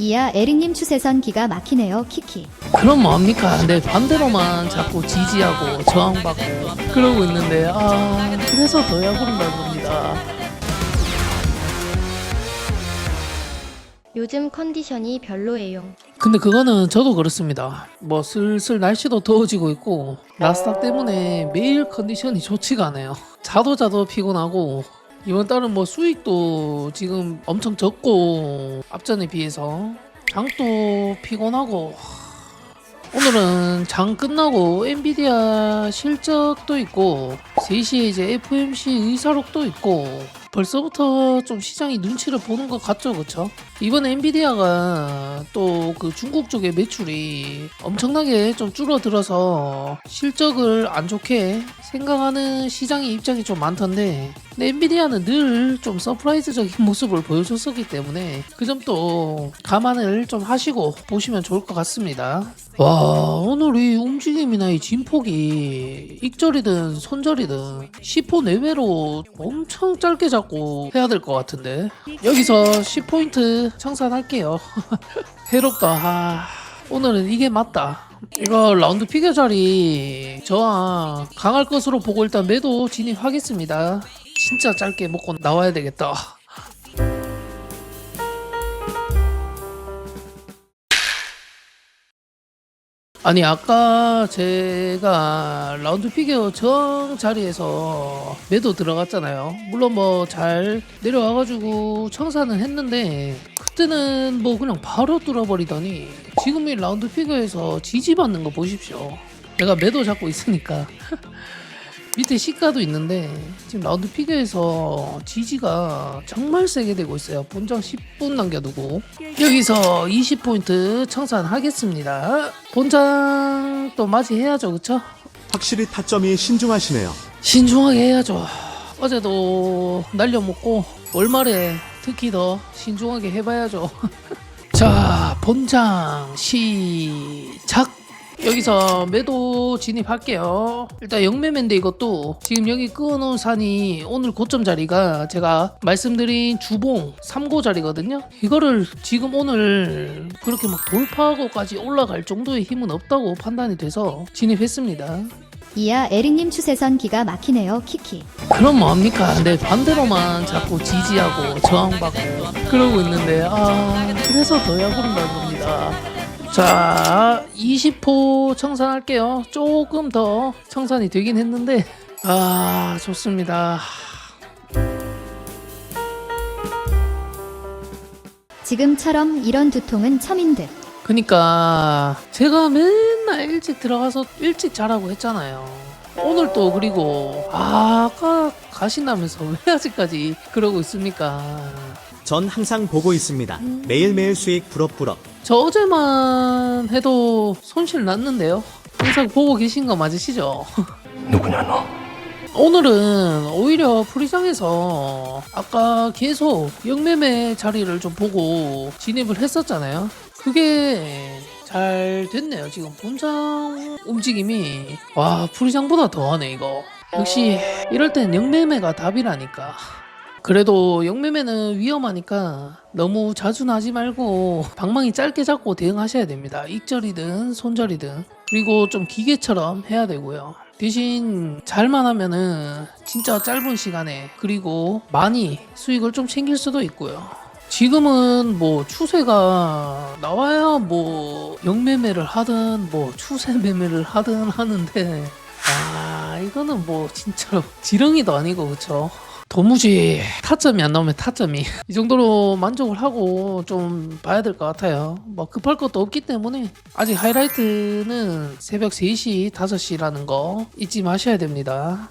이야 에릭님 추세선 기가 막히네요 키키 그럼 뭐합니까? 내 반대로만 자꾸 지지하고 저항받고 그러고 있는데 아 그래서 더 야구른다는 겁니다. 요즘 컨디션이 별로예요. 근데 그거는 저도 그렇습니다. 뭐 슬슬 날씨도 더워지고 있고 나스닥 때문에 매일 컨디션이 좋지가 않아요. 자도 자도 피곤하고 이번 달은 뭐 수익도 지금 엄청 적고 앞전에 비해서 장도 피곤하고 오늘은 장 끝나고 엔비디아 실적도 있고 3시에 이제 FMC 의사록도 있고 벌써부터 좀 시장이 눈치를 보는 것 같죠 그쵸? 이번 엔비디아가 또 그 중국 쪽의 매출이 엄청나게 좀 줄어들어서 실적을 안 좋게 생각하는 시장의 입장이 좀 많던데 근데 엔비디아는 늘 좀 서프라이즈적인 모습을 보여줬었기 때문에 그 점도 감안을 좀 하시고 보시면 좋을 것 같습니다. 와 오늘 이 움직임이나 이 진폭이 익절이든 손절이든 10호 내외로 엄청 짧게 잡고 해야 될 것 같은데. 여기서 10포인트 청산할게요. 해롭다. 아, 오늘은 이게 맞다. 이거 라운드 피겨 자리 저항 강할 것으로 보고 일단 매도 진입하겠습니다 진짜 짧게 먹고 나와야 되겠다. 아니 아까 제가 라운드 피겨 정 자리에서 매도 들어갔잖아요. 물론 뭐 잘 내려와가지고 청산은 했는데 그때는 뭐 그냥 바로 뚫어버리더니 지금 이 라운드 피겨에서 지지받는 거 보십시오. 내가 매도 잡고 있으니까 밑에 시가도 있는데 지금 라운드 피겨에서 지지가 정말 세게 되고 있어요. 본장 10분 남겨두고 여기서 20포인트 청산하겠습니다. 본장 또 맞이해야죠, 그쵸? 확실히 타점이 신중하시네요. 신중하게 해야죠. 어제도 날려먹고 월말에 특히 더 신중하게 해봐야죠. 자, 본장 시작. 여기서 매도 진입할게요. 일단 영매매인데 이것도 지금 여기 끊어놓은 산이 오늘 고점 자리가 제가 말씀드린 주봉 3고 자리거든요. 이거를 지금 오늘 그렇게 막 돌파하고까지 올라갈 정도의 힘은 없다고 판단이 돼서 진입했습니다. 이야 에릭님 추세선 기가 막히네요 키키 그럼 뭐합니까? 내 반대로만 자꾸 지지하고 저항받고 그러고 있는데 아 그래서 더 야구른다는 겁니다. 자 20호 청산할게요. 조금 더 청산이 되긴 했는데 아 좋습니다. 지금처럼 이런 두통은 처민 듯 그니까 제가 맨날 일찍 들어가서 일찍 자라고 했잖아요. 오늘 또 그리고 아, 아까 가신다면서 왜 아직까지 그러고 있습니까? 전 항상 보고 있습니다. 매일매일 수익 부럽부럽. 저 어제만 해도 손실 났는데요. 항상 보고 계신 거 맞으시죠? 누구냐 너? 오늘은 오히려 프리장에서 아까 계속 영매매 자리를 좀 보고 진입을 했었잖아요. 그게 잘 됐네요. 지금 본장 움직임이 와 프리장보다 더하네 이거. 역시 이럴 땐 영매매가 답이라니까. 그래도 영매매는 위험하니까 너무 자주 나지 말고 방망이 짧게 잡고 대응하셔야 됩니다. 익절이든 손절이든 그리고 좀 기계처럼 해야 되고요. 대신 잘만 하면은 진짜 짧은 시간에 그리고 많이 수익을 좀 챙길 수도 있고요. 지금은 뭐 추세가 나와야 뭐 영매매를 하든 뭐 추세 매매를 하든 하는데 아 이거는 뭐 진짜로 지렁이도 아니고 그쵸? 도무지 타점이 안 나오면 타점이 이 정도로 만족을 하고 좀 봐야 될 것 같아요. 뭐 급할 것도 없기 때문에 아직 하이라이트는 새벽 3시, 5시라는 거 잊지 마셔야 됩니다.